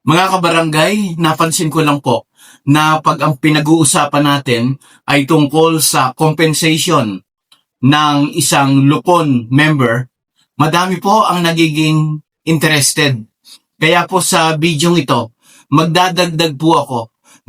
Mga kabarangay, napansin ko lang po na pag ang pinag-uusapan natin ay tungkol sa compensation ng isang lupon member, madami po ang nagiging interested. Kaya po sa video ito, magdadagdag po ako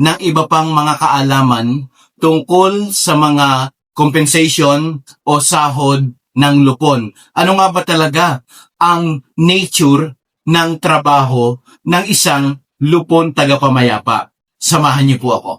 ng iba pang mga kaalaman tungkol sa mga compensation o sahod ng lupon. Ano nga ba talaga ang nature ng trabaho ng isang lupon tagapamayapa? Samahan niyo po ako.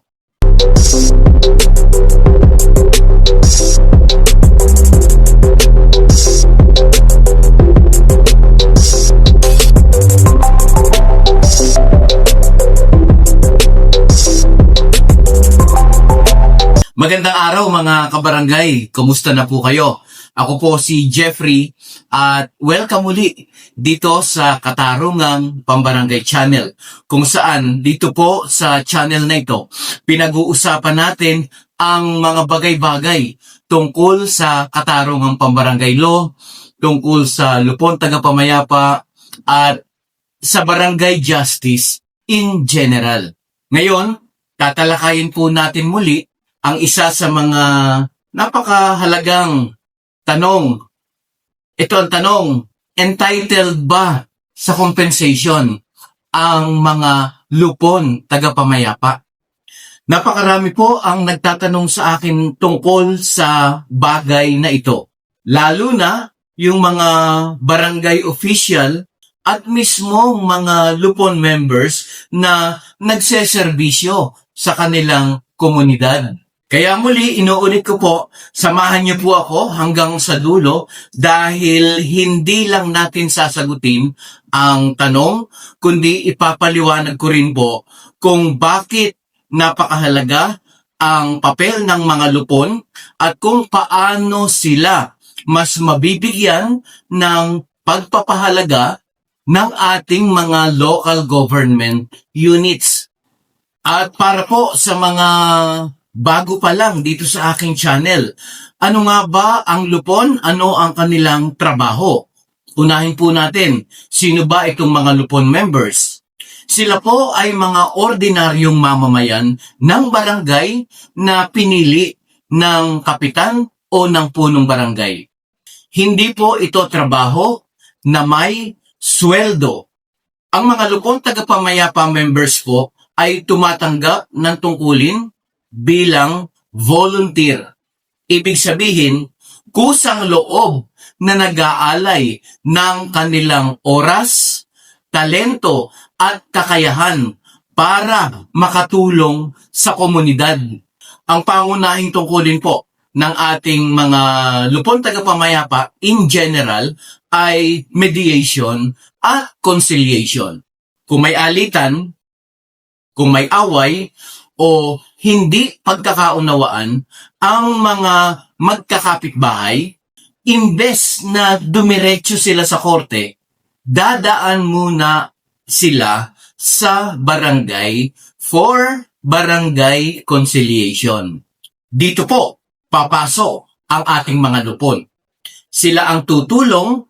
Magandang araw mga kabarangay. Kumusta na po kayo? Ako po si Jeffrey at welcome muli dito sa Katarungang Pambarangay Channel kung saan dito po sa channel na ito pinag-uusapan natin ang mga bagay-bagay tungkol sa Katarungang Pambarangay Law, tungkol sa Lupon Tagapamayapa at sa Barangay Justice in general. Ngayon, tatalakayin po natin muli ang isa sa mga napakahalagang tanong. Ito ang tanong, entitled ba sa compensation ang mga lupon tagapamayapa? Napakarami po ang nagtatanong sa akin tungkol sa bagay na ito. Lalo na yung mga barangay official at mismo mga lupon members na nagseserbisyo sa kanilang komunidad. Kaya muli, inuulit ko po, samahan niyo po ako hanggang sa dulo dahil hindi lang natin sasagutin ang tanong, kundi ipapaliwanag ko rin po kung bakit napakahalaga ang papel ng mga lupon at kung paano sila mas mabibigyan ng pagpapahalaga ng ating mga local government units. At para po sa mga bago pa lang dito sa aking channel. Ano nga ba ang lupon? Ano ang kanilang trabaho? Unahin po natin, sino ba itong mga lupon members? Sila po ay mga ordinaryong mamamayan ng barangay na pinili ng kapitan o ng punong barangay. Hindi po ito trabaho na may sweldo. Ang mga lupon tagapamayapa members po ay tumatanggap ng tungkulin bilang volunteer. Ibig sabihin, kusang loob na nag-aalay ng kanilang oras, talento at kakayahan para makatulong sa komunidad. Ang pangunahing tungkulin po ng ating mga lupon tagapamayapa in general ay mediation at conciliation. Kung may alitan, kung may away, o hindi pagkakaunawaan ang mga magkakapitbahay, imbes na dumiretso sila sa korte, dadaan muna sila sa barangay for barangay conciliation. Dito po, papasok ang ating mga lupon. Sila ang tutulong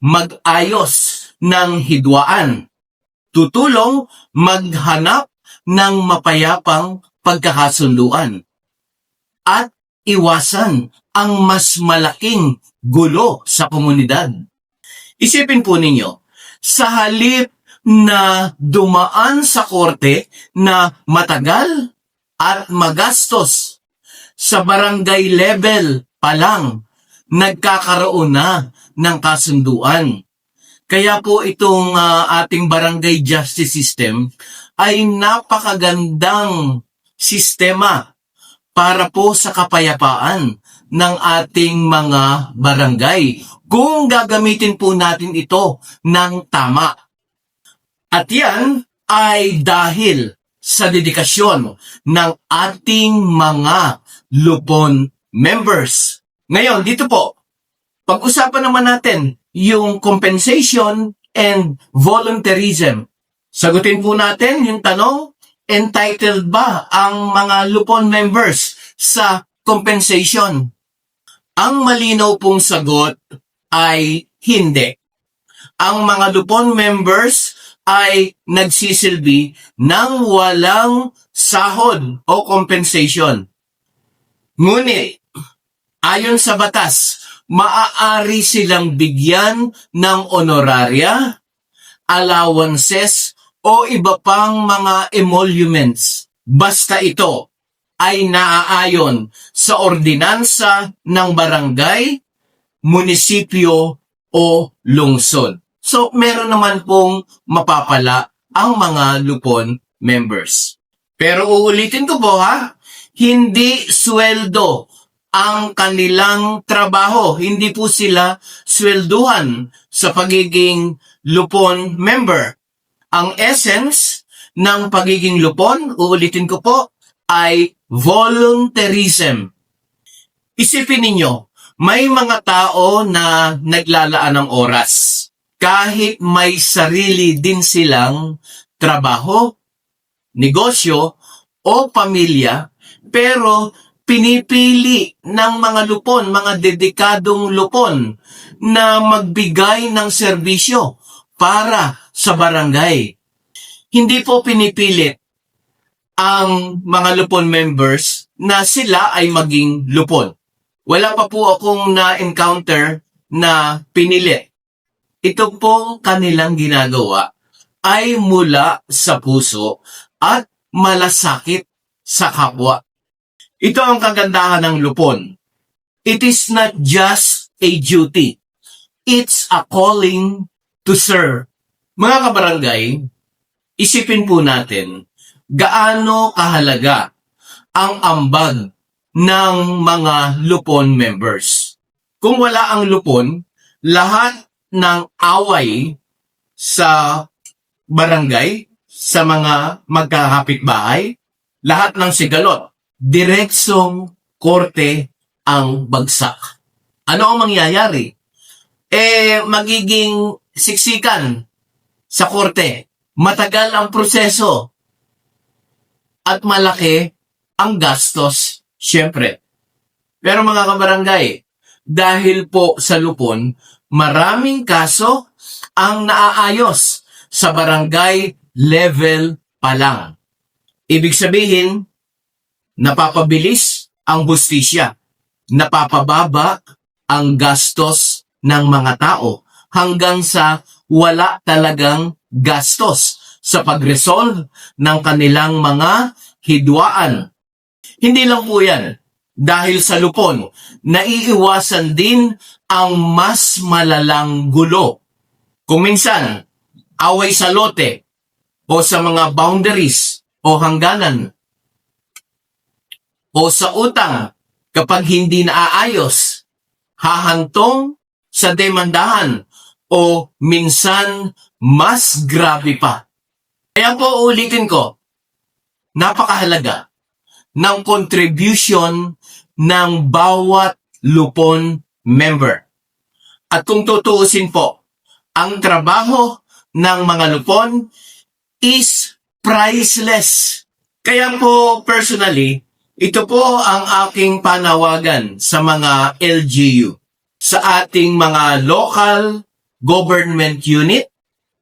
mag-ayos ng hidwaan. Tutulong maghanap ng mapayapang pagkakasunduan at iwasan ang mas malaking gulo sa komunidad. Isipin po ninyo, sa halip na dumaan sa korte na matagal at magastos sa barangay level pa lang nagkakaroon na ng kasunduan. Kaya po itong ah, ating barangay justice system ay napakagandang sistema para po sa kapayapaan ng ating mga barangay kung gagamitin po natin ito ng tama. At yan ay dahil sa dedikasyon ng ating mga lupon members. Ngayon, dito po, pag-usapan naman natin yung compensation and volunteerism. Sagutin po natin yung tanong, entitled ba ang mga lupon members sa compensation? Ang malinaw pong sagot ay hindi. Ang mga lupon members ay nagsisilbi ng walang sahod o compensation. Ngunit, ayon sa batas, maaari silang bigyan ng honoraria, allowances, o iba pang mga emoluments. Basta ito ay naaayon sa ordinansa ng barangay, munisipyo o lungsod. So, meron naman pong mapapala ang mga lupon members. Pero uulitin ko po ha, hindi sweldo ang kanilang trabaho. Hindi po sila swelduhan sa pagiging lupon member. Ang essence ng pagiging lupon, uulitin ko po, ay volunteerism. Isipin ninyo, may mga tao na naglalaan ng oras. Kahit may sarili din silang trabaho, negosyo, o pamilya, pero pinipili ng mga lupon, mga dedikadong lupon na magbigay ng serbisyo para sa barangay. Hindi po pinipilit ang mga lupon members na sila ay maging lupon. Wala pa po akong na-encounter na pinili. Ito pong kanilang ginagawa ay mula sa puso at malasakit sa kapwa. Ito ang kagandahan ng lupon. It is not just a duty. It's a calling to serve. Mga kabarangay, isipin po natin gaano kahalaga ang ambag ng mga lupon members. Kung wala ang lupon, lahat ng away sa barangay, sa mga magkakapitbahay, lahat ng sigalot, diretsong korte ang bagsak. Ano ang mangyayari? Eh, magiging siksikan sa korte. Matagal ang proseso. At malaki ang gastos, syempre. Pero mga kabarangay, dahil po sa lupon, maraming kaso ang naaayos sa barangay level pa lang. Ibig sabihin, napapabilis ang hustisya, napapababa ang gastos ng mga tao hanggang sa wala talagang gastos sa pag-resolve ng kanilang mga hidwaan. Hindi lang po yan. Dahil sa lupon, naiiwasan din ang mas malalang gulo. Kung minsan, away sa lote o sa mga boundaries o hangganan o sa utang kapag hindi naaayos, hahantong sa demandahan o minsan mas grabe pa. Kaya po ulitin ko, napakahalaga ng contribution ng bawat lupon member. At kung tutuusin po, ang trabaho ng mga lupon is priceless. Kaya po personally, ito po ang aking panawagan sa mga LGU, sa ating mga local government unit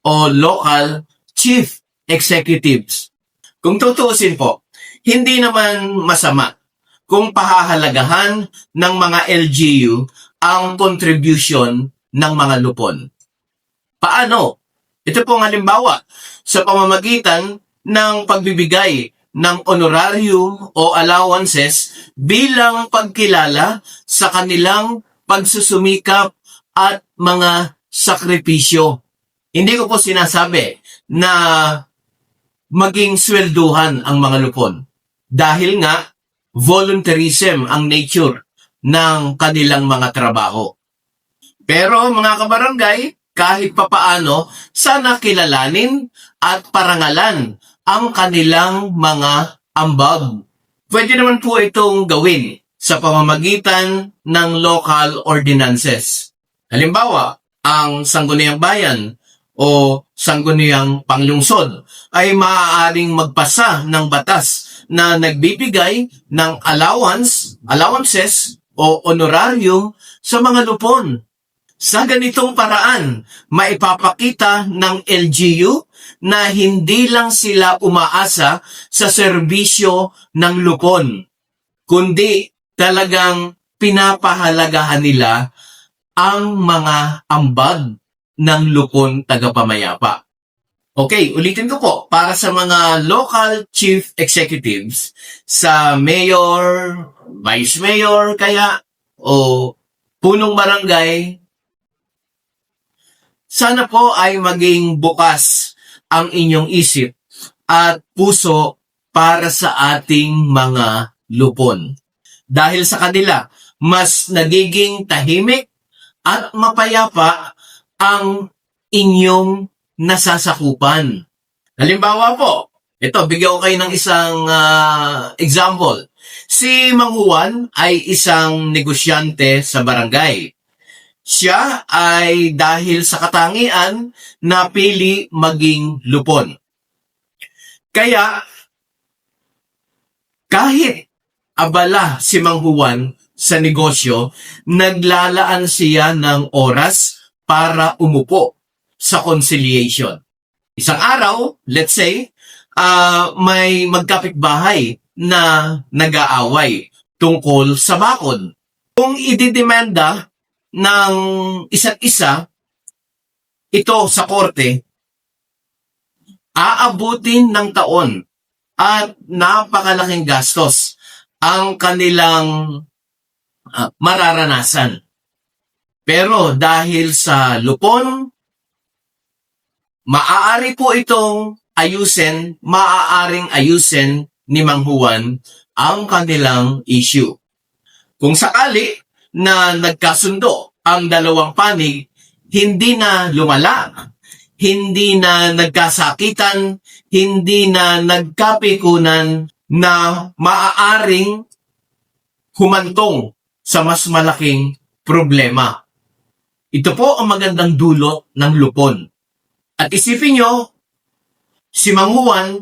o local chief executives. Kung tutuusin po, hindi naman masama kung pahahalagahan ng mga LGU ang contribution ng mga lupon. Paano? Ito pong halimbawa sa pamamagitan ng pagbibigay ng honorarium o allowances bilang pagkilala sa kanilang pagsusumikap at mga sakripisyo. Hindi ko po sinasabi na maging swelduhan ang mga lupon. Dahil nga, volunteerism ang nature ng kanilang mga trabaho. Pero mga kabarangay, kahit papaano, sana kilalanin at parangalan ang kanilang mga ambag. Pwede naman po itong gawin sa pamamagitan ng local ordinances. Halimbawa, ang Sangguniang Bayan o Sangguniang Panglungsod ay maaaring magpasa ng batas na nagbibigay ng allowance, allowances o honorarium sa mga lupon. Sa ganitong paraan, maipapakita ng LGU na hindi lang sila umaasa sa serbisyo ng lupon, kundi talagang pinapahalagahan nila ang mga ambag ng lupon tagapamayapa. Okay, ulitin ko po, para sa mga local chief executives, sa mayor, vice mayor, kaya, o punong barangay, sana po ay maging bukas ang inyong isip at puso para sa ating mga lupon. Dahil sa kanila, mas nagiging tahimik at mapayapa ang inyong nasasakupan. Halimbawa po, ito, bigyan ko kayo ng isang ah, example. Si Mang Juan ay isang negosyante sa barangay. Siya ay dahil sa katangian napili maging lupon. Kaya, kahit abala si Mang Juan sa negosyo, naglalaan siya ng oras para umupo sa conciliation. Isang araw, let's say, ah, may magkapitbahay na nag-aaway tungkol sa bakod. Kung ididemanda ng isa't isa ito sa korte, aabutin ng taon at napakalaking gastos ang kanilang mararanasan. Pero dahil sa lupon, maaari po itong ayusin, maaaring ayusin ni Mang Juan ang kanilang issue. Kung sakali na nagkasundo ang dalawang panig, hindi na lumala, hindi na nagkasakitan, hindi na nagkapikunan na maaaring humantong sa mas malaking problema. Ito po ang magandang dulot ng lupon. At isipin nyo, si Mang Juan,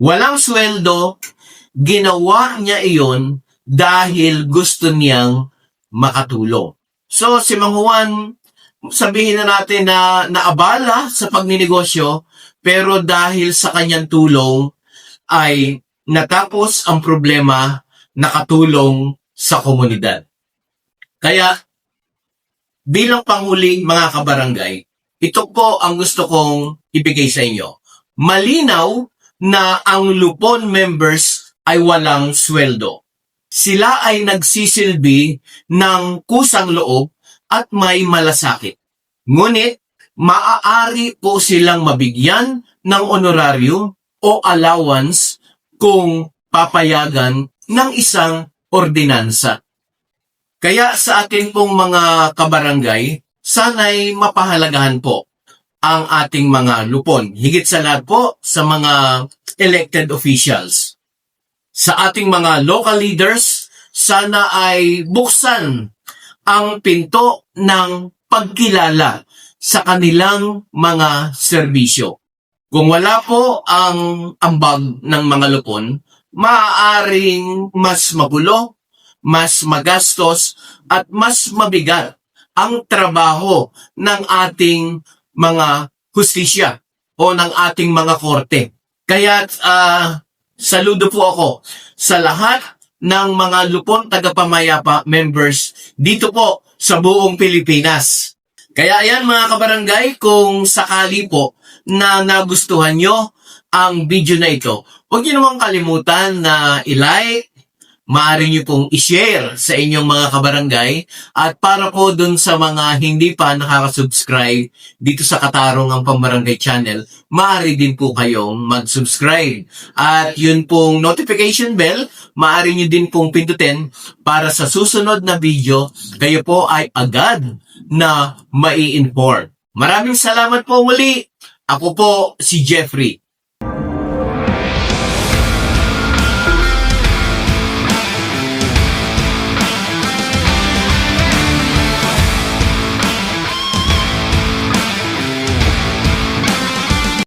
walang sweldo, ginawa niya iyon dahil gusto niyang makatulong. So, si Mang Juan, sabihin na natin na naabala sa pagninegosyo, pero dahil sa kanyang tulong, ay natapos ang problema, nakatulong sa komunidad. Kaya, bilang panghuli mga kabarangay, ito po ang gusto kong ibigay sa inyo. Malinaw na ang Lupon members ay walang sweldo. Sila ay nagsisilbi ng kusang loob at may malasakit. Ngunit, maaari po silang mabigyan ng honorarium o allowance kung papayagan ng isang ordinansa. Kaya sa ating pong mga kabarangay, sana'y mapahalagahan po ang ating mga lupon. Higit sa lahat po sa mga elected officials. Sa ating mga local leaders, sana ay buksan ang pinto ng pagkilala sa kanilang mga serbisyo. Kung wala po ang ambag ng mga lupon, maaaring mas magulo, mas magastos, at mas mabigat ang trabaho ng ating mga hustisya o ng ating mga korte. Kaya ah, saludo po ako sa lahat ng mga lupon tagapamayapa members dito po sa buong Pilipinas. Kaya ayan mga kabarangay, kung sakali po na nagustuhan nyo ang video na ito, huwag nyo namang kalimutan na i-like, maaari nyo pong i-share sa inyong mga kabarangay at para po dun sa mga hindi pa nakaka-subscribe dito sa Katarong ang Pambarangay Channel, maaari din po kayong mag-subscribe. At yun pong notification bell, maaari nyo din pong pindutin para sa susunod na video, kayo po ay agad na mai-inform. Maraming salamat po muli. Ako po si Jeffrey